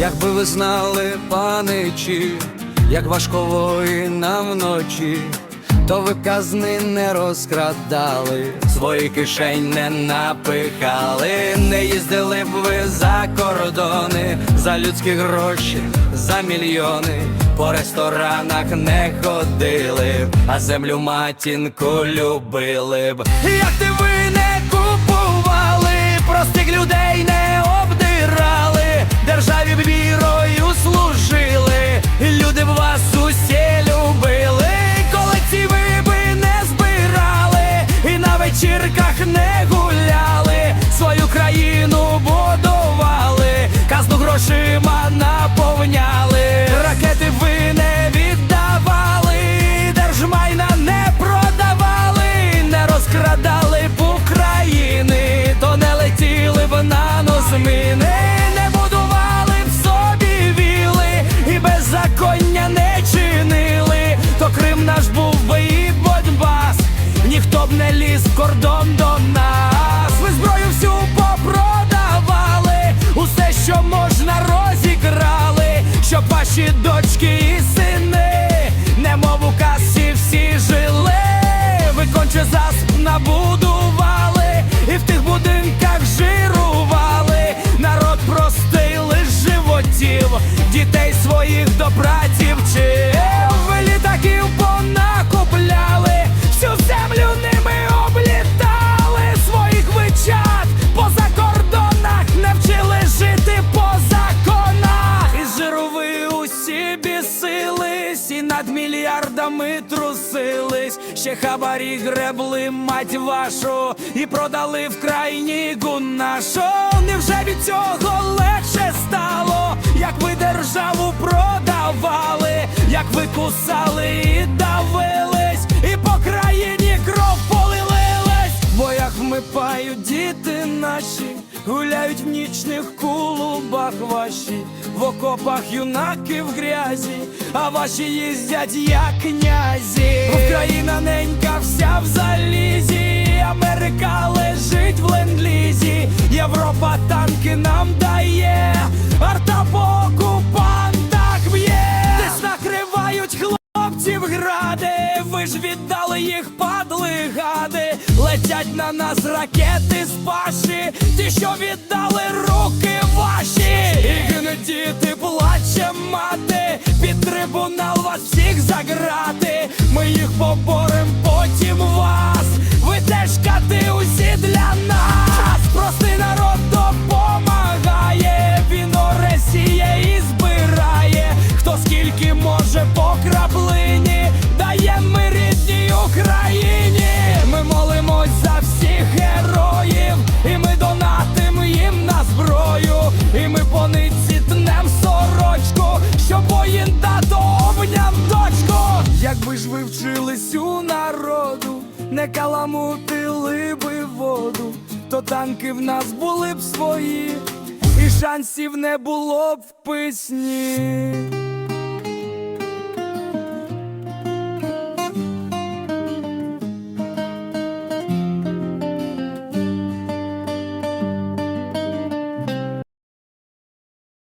Якби ви знали, паничі, як важко воїнам вночі, то ви казни не розкрадали, свої кишень не напихали, не їздили б ви за кордони, за людські гроші, за мільйони, по ресторанах не ходили б, а землю матінку любили б. Як ти ви вечірках не гуляли, свою країну будували, казну грошима ніхто б не ліз кордон до нас. Ви зброю всю попродавали, усе, що можна, розіграли, щоб ваші дочки і сини, мільярдами ще хабарі гребли, мать вашу, і продали в крайнігу нашу. Невже від цього легше стало, як ви державу продавали, як ви кусали і давились, і по країні кров полилилась, в боях вмипають діти наші, гуляють в нічних клубах ваші, в окопах юнаки в грязі, а ваші їздять як князі. Україна ненька вся в залізі, Америка лежить в ленд-лізі, Європа танки нам дає, арта по окупантах б'є, десь накривають хлопців гради, ви ж віддали їх падли гади, летять на нас ракети з паші, що віддали руки ваші, і гинуть діти, плаче мати, під трибунал вас всіх заграти, ми їх поборем, потім вас, ви теж кати усі для нас, простий народ допомагає, віно Росія і збирає, хто скільки може по краплині, дає ми рідній Україні. Ми молимось за всіх ви вчились у народу, не каламутили би воду, то танки в нас були б свої, і шансів не було б в письні.